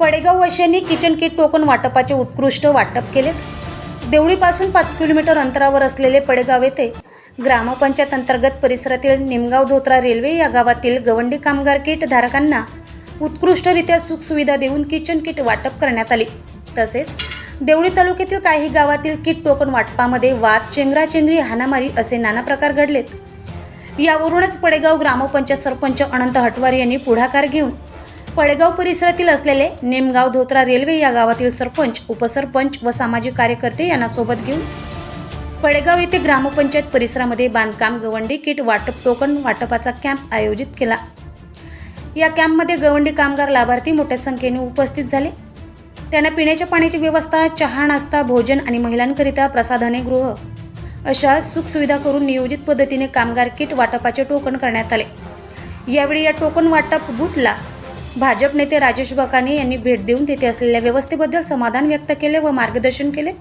पडेगाव वैश्यांनी kitchen kit token वाटपाचे उत्कृष्ट वाटप केलेत. देवळीपासून पाच किलोमीटर अंतरावर असलेले पडेगाव येथे ग्रामपंचायत अंतर्गत परिसरातील निमगाव धोत्रा रेल्वे या गावातील गवंडी कामगार किट धारकांना उत्कृष्टरित्या सुखसुविधा देऊन किचन किट वाटप करण्यात आले. तसेच देवळी तालुक्यातील काही गावातील किट टोकन वाटपामध्ये वाद चेंगराचेंगरी हाणामारी असे नाना प्रकार घडलेत. यावरूनच पडेगाव ग्रामपंचायत सरपंच अनंत हटवार यांनी पुढाकार घेऊन पडेगाव परिसरातील असलेले नेमगाव धोत्रा रेल्वे या गावातील सरपंच उपसरपंच व सामाजिक कार्यकर्ते यांना सोबत घेऊन पडेगाव येथे ग्रामपंचायत परिसरामध्ये बांधकाम गवंडी किट वाटप टोकन वाटपाचा कॅम्प आयोजित केला. या कॅम्पमध्ये गवंडी कामगार लाभार्थी मोठ्या संख्येने उपस्थित झाले. त्यांना पिण्याच्या पाण्याची व्यवस्था चहा नाश्ता भोजन आणि महिलांकरिता प्रसाधने गृह अशा सुखसुविधा करून नियोजित पद्धतीने कामगार किट वाटपाचे टोकन करण्यात आले. यावेळी या टोकन वाटप बूथला भाजप नेते राजेश बकाने यांनी भेट देऊन तिथे असलेल्या व्यवस्थेबद्दल समाधान व्यक्त केले व मार्गदर्शन केले.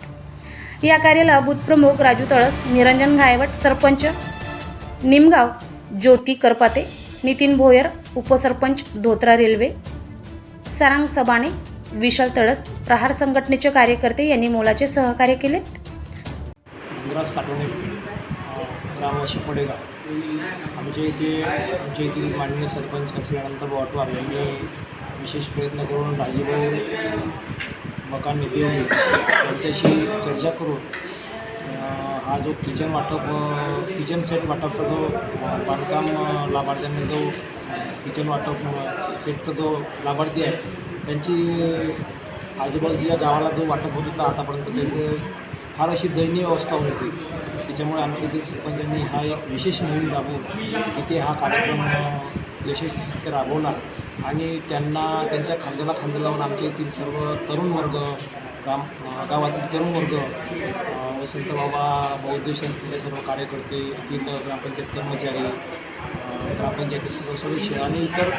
या कार्याला बूथप्रमुख राजू तळस निरंजन घायवट सरपंच निमगाव ज्योती करपाते नितीन भोयर उपसरपंच धोत्रा रेल्वे सारंग सबाणे विशाल तळस प्रहार संघटनेचे कार्यकर्ते यांनी मोलाचे सहकार्य केलेत ग्रामवासी पडेगाव आमच्या इथे आमच्या येथील माननीय सरपंच असल्यानंतर अनंत वाटवार यांनी विशेष प्रयत्न करून राजीभाऊ मकान निधी यांच्याशी चर्चा करून हा जो किचन वाटप किचन सेट वाटपचा जो बांधकाम लाभार्थ्यांना जो किचन वाटप सेटचा जो लाभार्थी आहे त्यांची आजूबाजूच्या गावाला जो वाटप होत होता आतापर्यंत त्यांचे फार अशी दयनीय अवस्था होती. त्याच्यामुळे आमच्या येथील सरपंचांनी हा एक विशेष मोहीम राबवून इथे हा कार्यक्रम यशस्वी राबवला. आणि त्यांना त्यांच्या खांद्याला खांदा लावून आमच्या येथील सर्व तरुण वर्ग गाम गावातील तरुण वर्ग अ, वसंत बाबा बौद्ध संस्थेचे सर्व कार्यकर्ते येथील ग्रामपंचायत कर्मचारी ग्रामपंचायती ग्रामपंचायतीचे सर्व सदस्य आणि इतर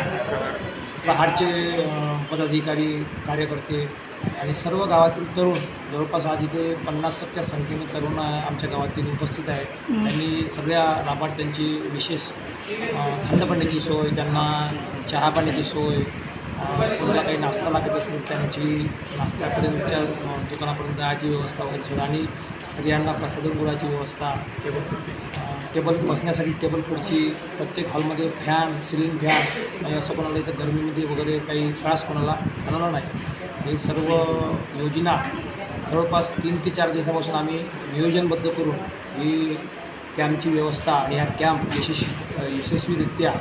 प्रहारचे पदाधिकारी कार्यकर्ते आणि सर्व गावातील तरुण जवळपास आज इथे पन्नासच्या संख्येने तरुण आमच्या गावातील उपस्थित आहे त्यांनी सगळ्या लाभार्थ्यांची विशेष थंड पाण्याची सोय त्यांना चहा पाण्याची सोय कोणाला काही नाश्ता लागत असेल त्यांची नाश्त्यापर्यंतच्या दुकानापर्यंत जायची व्यवस्था वगैरे आणि स्त्रियांना प्रसाधनगृहाची व्यवस्था अ, टेबल बसण्यासाठी टेबल खुर्ची प्रत्येक हॉलमध्ये फॅन सिलिंग फॅन असं कोणाला इथं गरमीमध्ये वगैरे काही त्रास कोणाला झालेला नाही. ही सर्व योजना जवळपास तीन ते चार दिवसापासून आम्ही नियोजनबद्ध करून ही कॅम्पची व्यवस्था आणि ह्या कॅम्प यशस्वी यशस्वीरित्या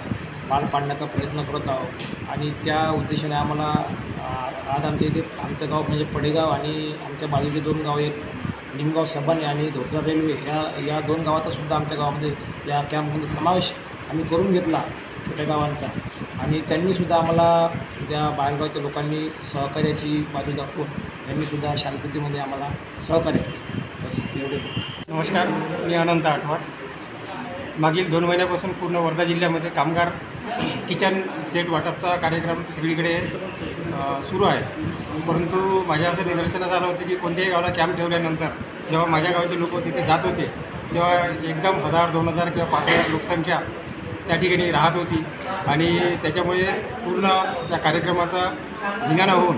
पार पाडण्याचा प्रयत्न करत आहोत. आणि त्या उद्देशाने आम्हाला आज आमच्या इथे आमचं गाव म्हणजे पडेगाव आणि आमच्या बाजूचे दोन गाव आहेत. निमगाव सबाने आणि धोत्रा रेल्वे ह्या या दोन गावाचासुद्धा आमच्या गावामध्ये या कॅम्पमध्ये समावेश आम्ही करून घेतला छोट्या गावांचा. आणि त्यांनीसुद्धा आम्हाला त्या बाहेरगावच्या लोकांनी सहकार्याची बाजू दाखवून त्यांनीसुद्धा शांततेमध्ये आम्हाला सहकार्य केलं. बस एवढे नमस्कार मी अनंत आठवार. मागील दोन महिन्यापासून पूर्ण वर्धा जिल्ह्यामध्ये कामगार किचन सेट वाटपचा कार्यक्रम सगळीकडे सुरू आहे. परंतु माझ्या असं निदर्शनात आलं होतं की कोणत्याही गावाला कॅम्प ठेवल्यानंतर जेव्हा माझ्या गावचे लोक तिथे जात होते तेव्हा एकदम हजार दोन हजार किंवा पाच हजार लोकसंख्या त्या ठिकाणी राहत होती. आणि त्याच्यामुळे पूर्ण त्या कार्यक्रमाचा धिंगाणा होऊन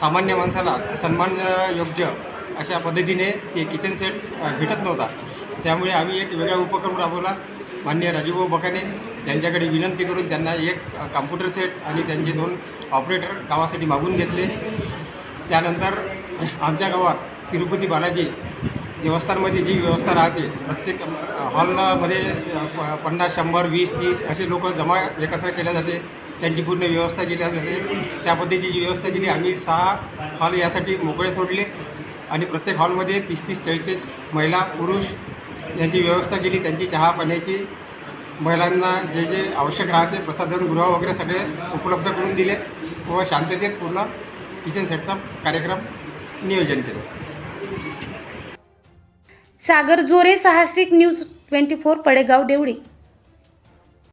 सामान्य माणसाला सन्मान योग्य अशा पद्धतीने ते किचन सेट भेटत नव्हता. त्यामुळे आम्ही एक वेगळा उपक्रम राबवला. माननीय राजीवभाऊ बकाने त्यांच्याकडे विनंती करून त्यांना एक कॉम्प्युटर सेट आणि त्यांचे दोन ऑपरेटर गावासाठी मागून घेतले. त्यानंतर आमच्या गावात तिरुपती बालाजी देवस्थानमध्ये जी व्यवस्था राहते प्रत्येक हॉलमध्ये प- पन्नास शंभर वीस तीस असे लोक जमा एकत्र केल्या जाते. त्यांची पूर्ण व्यवस्था केली जाते. त्या पद्धतीची व्यवस्था केली आम्ही सहा हॉल यासाठी मोकळे सोडले. आणि प्रत्येक हॉलमध्ये तीस तीस चाळीस महिला पुरुष यांची व्यवस्था केली. त्यांची चहा पाण्याची महिलांना जे जे आवश्यक राहते प्रसाधनगृह वगैरे सगळे उपलब्ध करून दिले व शांततेत पूर्ण किचन सेटचा कार्यक्रम नियोजन केलं. Sagar Jore Sahasik news twenty four Padegaon Deoli.